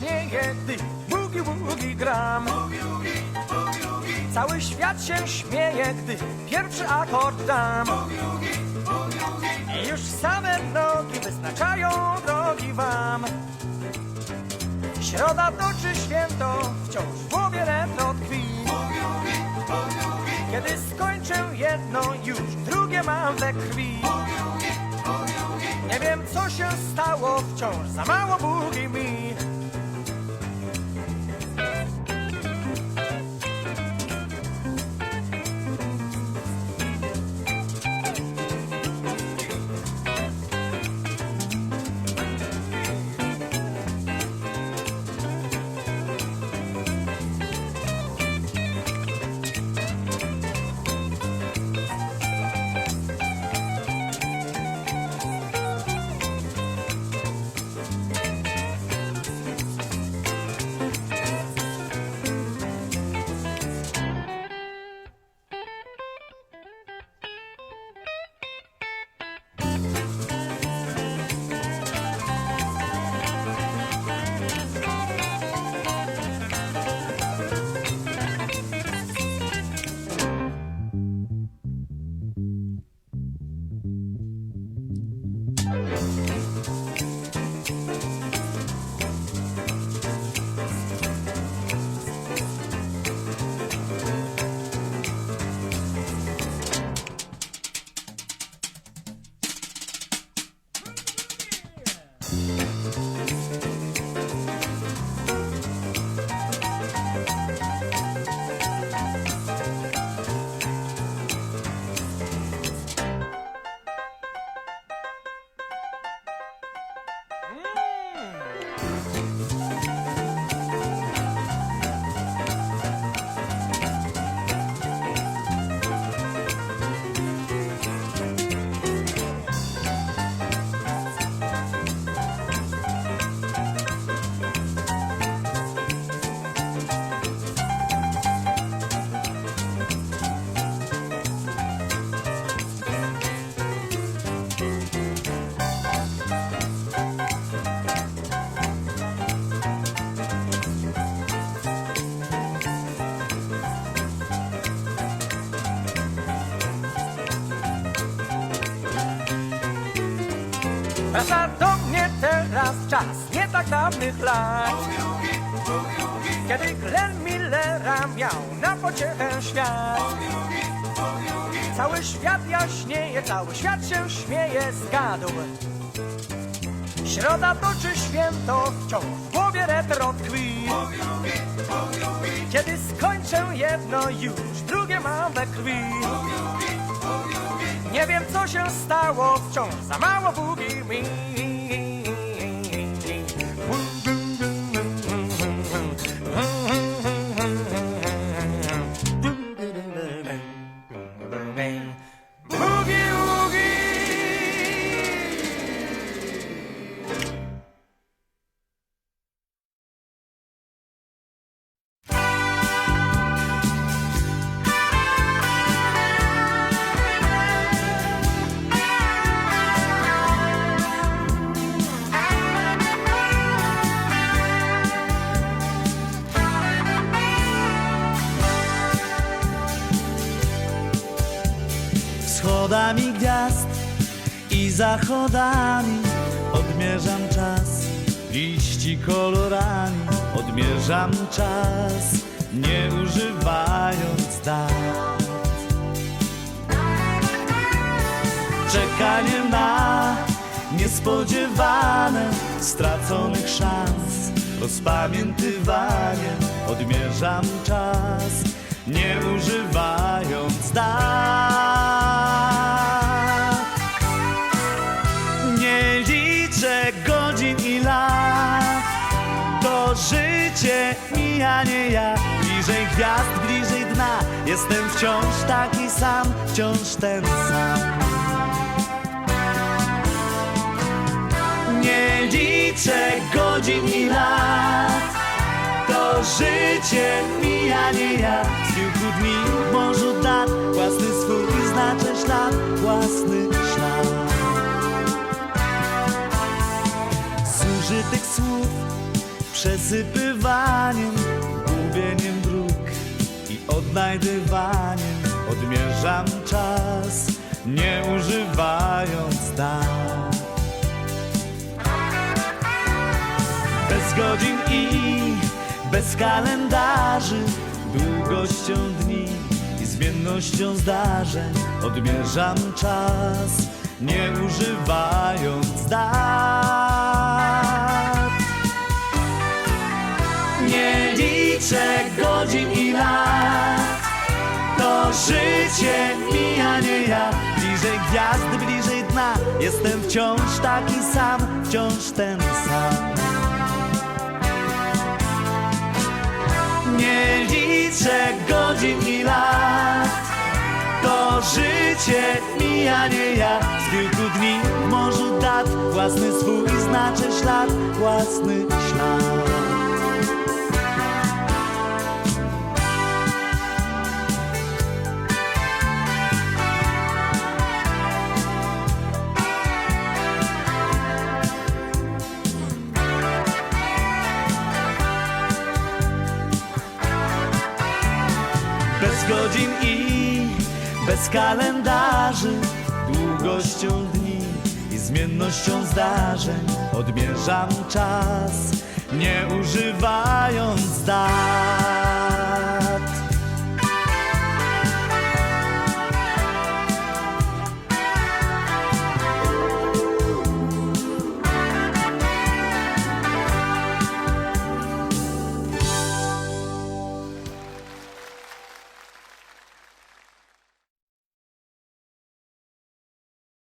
śnieje, gdy bugi bugi gram. Cały świat się śmieje, gdy pierwszy akord dam. I już same nogi wyznaczają drogi wam. Środa to czy święto, wciąż w głowie retro tkwi. Kiedy skończę jedno, już drugie mam we krwi. Nie wiem co się stało, wciąż za mało bugi mi. Música Wraca do mnie teraz czas nie tak dawnych lat Kiedy Glenn Millera miał na pociechę świat. Cały świat jaśnieje, cały świat się śmieje, zgadł. Środa to czy święto, wciąż w głowie retro tkwi. Kiedy skończę jedno, już drugie mam we krwi nie wiem co się stało, wciąż za mało bugi mi. Wschodami gwiazd i zachodami odmierzam czas. Liści kolorami odmierzam czas, nie używając dat. Czekaniem na niespodziewane straconych szans, rozpamiętywaniem odmierzam czas, nie używając dat. Życie mija nie ja. Bliżej gwiazd, bliżej dna, jestem wciąż taki sam, wciąż ten sam. Nie liczę godzin i lat, to życie mija nie ja. Z kilku dni w morzu dat, własny swój znaczę ślad, własny ślad. zużytych słów przesypywaniem, gubieniem dróg i odnajdywaniem odmierzam czas, nie używając dat. Bez godzin i bez kalendarzy, długością dni i zmiennością zdarzeń odmierzam czas, nie używając dat. Nie liczę godzin i lat, to życie mija, nie ja. Bliżej gwiazdy, bliżej dna, jestem wciąż taki sam, wciąż ten sam. Nie liczę godzin i lat. To życie mija, nie ja. Z kilku dni w morzu dat. Własny swój znaczy ślad Własny ślad godzin i bez kalendarzy. Długością dni i zmiennością zdarzeń Odmierzam czas, nie używając dat